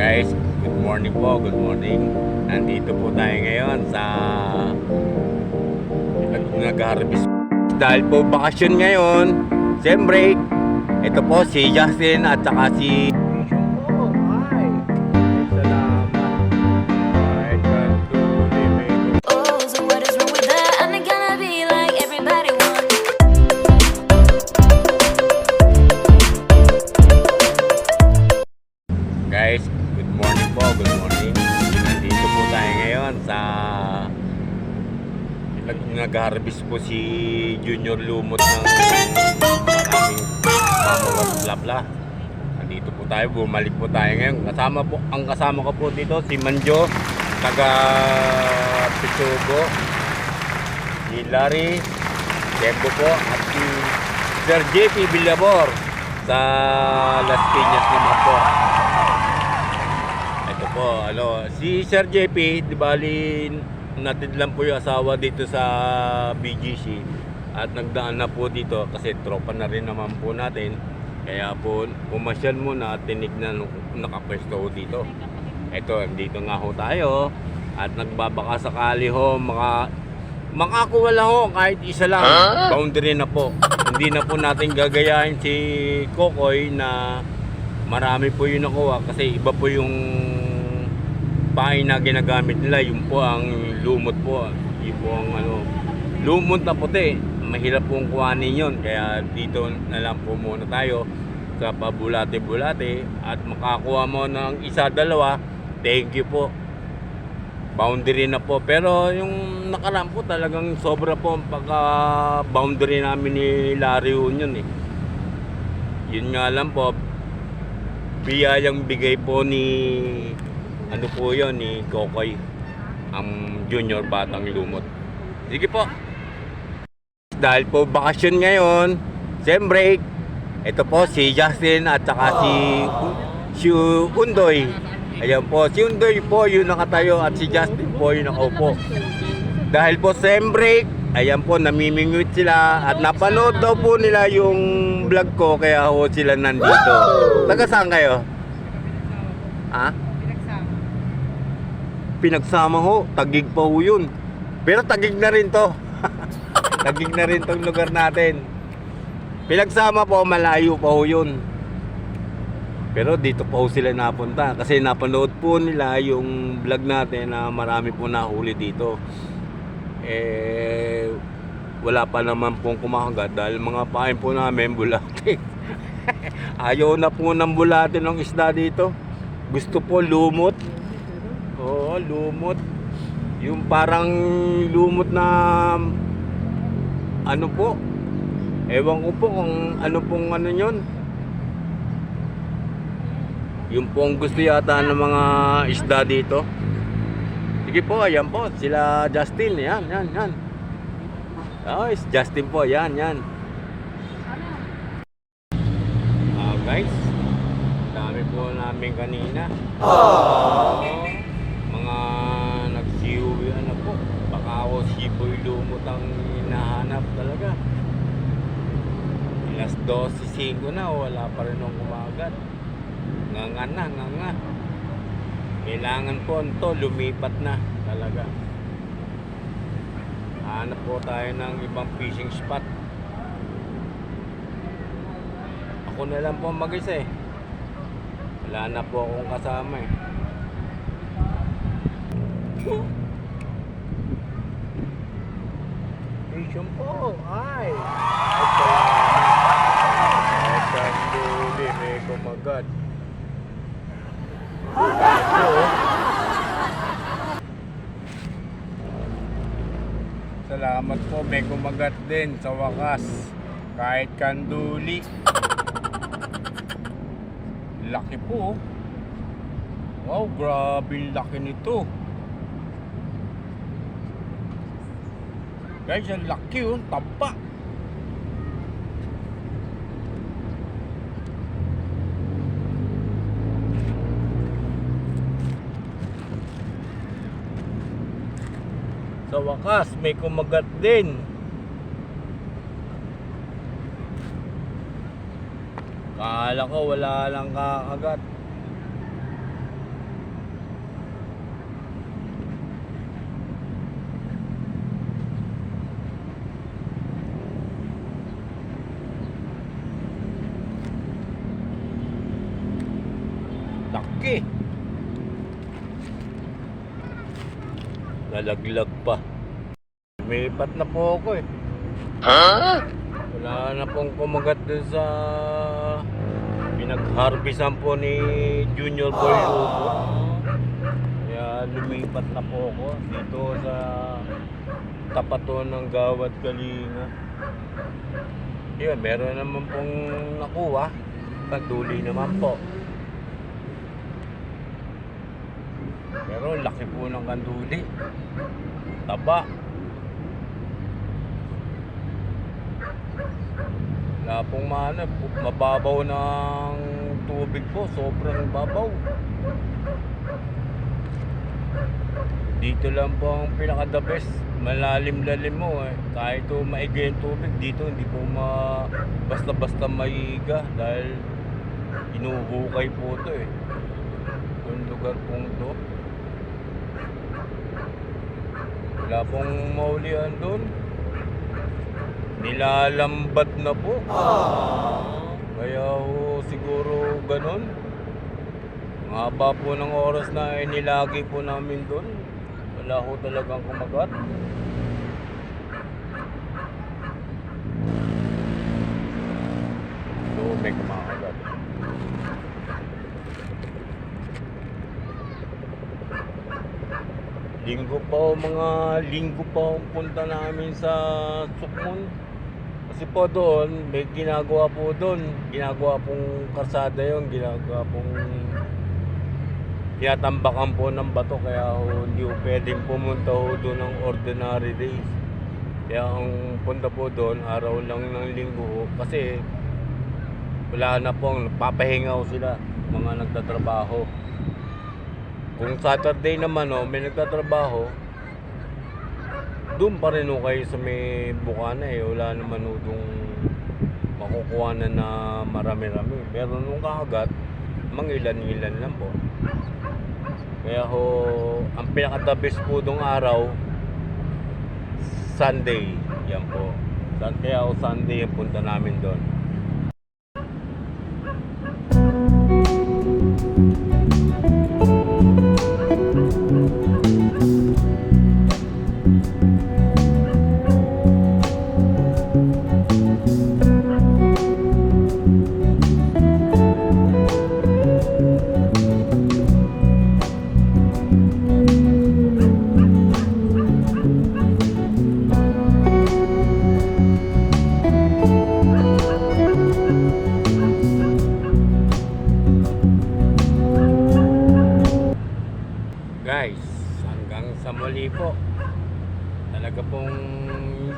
Guys, good morning po, good morning. Nandito po tayo ngayon sa nag- nag-harvest. Dahil po bakasyon ngayon, siyempre, ito po si Justin at saka si... po si Junior Lumot ng maraming mamuwas blabla. Nandito po tayo, bumalik po tayo ngayon. Kasama po, ang kasama ko po dito si Manjo, taga Pitubo, si Larry, Tembo po, at si Sir JP Villabor sa Las Piñas naman po. Ito po, ano, si Sir JP, di bali, natid lang po yung asawa dito sa BGC at nagdaan na po dito kasi tropa na rin naman po natin. Kaya po, pumasyal muna at tinignan nung nakapwesto ho dito. Ito, dito nga ho tayo at nagbabaka sakali ho, maka, makakuha lang ho kahit isa lang. Boundary na po. Hindi na po natin gagayahin si Kokoy na marami po yung nakuha kasi iba po yung pain na ginagamit nila. Yung po ang lumot po. Yung po ang ano, lumot na puti. Mahirap pong kuhanin yun. Kaya dito na lang po muna tayo sa pabulate-bulate at makakuha mo ng isa, dalawa. Thank you po boundary na po. Pero yung nakaraan po talagang sobra po ang pagka boundary namin ni Larry Union eh. Yun nga lang po, biyayang bigay po ni ano po yun ni Kokoy ang junior batang lumot. Sige po. Dahil po bakasyon ngayon, siyempre, ito po si Justin at saka si, si Undoy. Ayan po, si Undoy po yung nakatayo at si Justin po yung nakaupo. Dahil po sem break, ayan po, namimingwit sila at napanood daw po nila yung vlog ko kaya ho sila nandito. Taga saan kayo? Ha? Pinagsama ho, tagig pa ho yun. Pero tagig na rin to. tagig na rin tong lugar natin. Pinagsama po, malayo pa ho yun. Pero dito pa ho sila napunta kasi napanood po nila yung vlog natin na marami po nahuli dito. Eh, wala pa naman pong kumakagat dahil mga pain po namin bulate. Ayaw na po ng bulate ng isda dito. Gusto po lumot. Oo, lumot. Yung parang lumot na ano po. Ewan ko po kung ano pong ano yun. Yung po ang gusto yata ng mga isda dito. Sige po, ayan po. Sila Justin. Yan, yan, yan. Oh, is Justin po. Yan, yan. Ah, guys. Dami po namin kanina. Oh, mga nagsiuwi ano po. Baka ako siboy lumot ang hinahanap talaga. Alas 12.05 na, wala pa rin nung kumagat. Nga nga na, nga nga. Kailangan po ito, lumipat na talaga. Hanap po tayo ng ibang fishing spot. Ako na lang po mag-isa eh. Wala na po akong kasama eh. Fishing po, ay! Ay, kumagat. Salamat po, may kumagat din sa wakas. Kahit kanduli. Laki po. Wow, grabe laki nito. Guys, ang laki oh, taba. Sa wakas, may kumagat din. Kala ko wala lang kakagat. Laki. Lalaglag pa. Lumipat na po ako eh. Wala na pong kumagat dun sa pinag-harvestan po ni Junior Boy Lugo. Kaya lumipat na po ako dito sa tapaton ng Gawad Kalinga. Yun, meron naman pong nakuha. Kanduli naman po. Pero laki po ng kanduli. Taba. Wala pong mana, mababaw ng tubig po, sobrang babaw. Dito lang po ang pinaka the best. Malalim-lalim mo eh. Kahit po maiga yung tubig dito, hindi po ma basta-basta maiga dahil inuhukay po to eh. Yung lugar pong to. Wala pong maulian doon. Nilalambat na po. Kaya ho, siguro ganun. Haba po ng oras na inilagi po namin doon. Wala ho talagang kumagat. So, may kumakagat. Linggo pa mga linggo pa ang punta namin sa Sukmon. Kasi po doon, may ginagawa po doon. Ginagawa pong karsada yon ginagawa pong tinatambakan po ng bato. Kaya ho, hindi po pwedeng pumunta ho doon ng ordinary days. Kaya ang punta po doon, araw lang ng linggo. Kasi wala na pong papahinga ho sila, mga nagtatrabaho. Kung Saturday naman oh, may nagtatrabaho, doon pa rin oh kayo sa may bukana eh. Wala naman oh dong makukuha na na marami-rami. Pero nung kakagat, mga ilan-ilan lang po. Kaya ho, ang pinaka-the po dong araw, Sunday. Yan po. Kaya ho Sunday ang punta namin doon.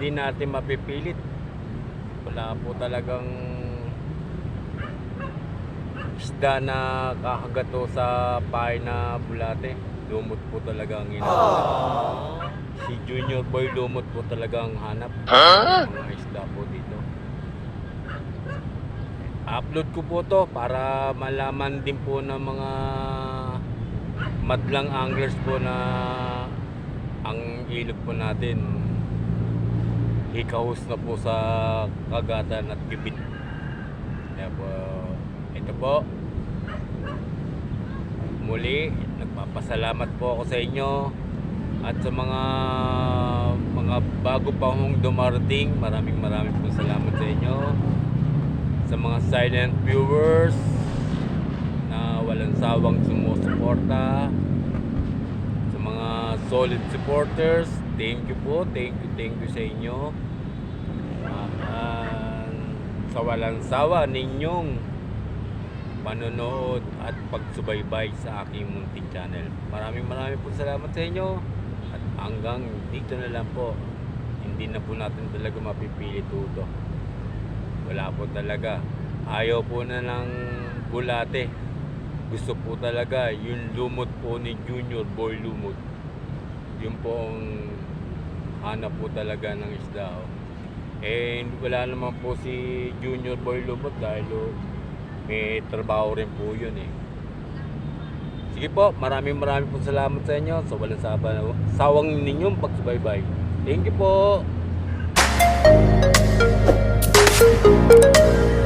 Hindi natin mapipilit. Wala po talagang isda na kakagato sa pahay na bulate. Lumot po talaga ang hinahanap. Si Junior Boy lumot po talaga ang hanap. Mga isda po dito. Upload ko po to para malaman din po ng mga madlang anglers po na ang ilog po natin hikahos na po sa kagatan at gibit. Kaya po, ito po. Muli, nagpapasalamat po ako sa inyo at sa mga mga bago pa hong dumarating, maraming maraming po salamat sa inyo. Sa mga silent viewers, na walang sawang sumusuporta sa mga solid supporters thank you po thank you thank you sa inyo. Ah, sa walang sawa ninyong panonood at pagsubaybay sa aking munting channel. Maraming maraming po salamat sa inyo. At hanggang dito na lang po. Hindi na po natin talaga mapipili tuto wala po talaga. Ayaw po na ng bulate. Gusto po talaga yung lumot po ni Junior Boy Lumot. Yun po ang hanap po talaga ng isda. Oh. And wala naman po si Junior Boy Lubot dahil oh, may trabaho rin po yun eh. Sige po, maraming maraming po salamat sa inyo so, walang saba, sawang ninyong pagsubaybay. Thank you po! Thank you.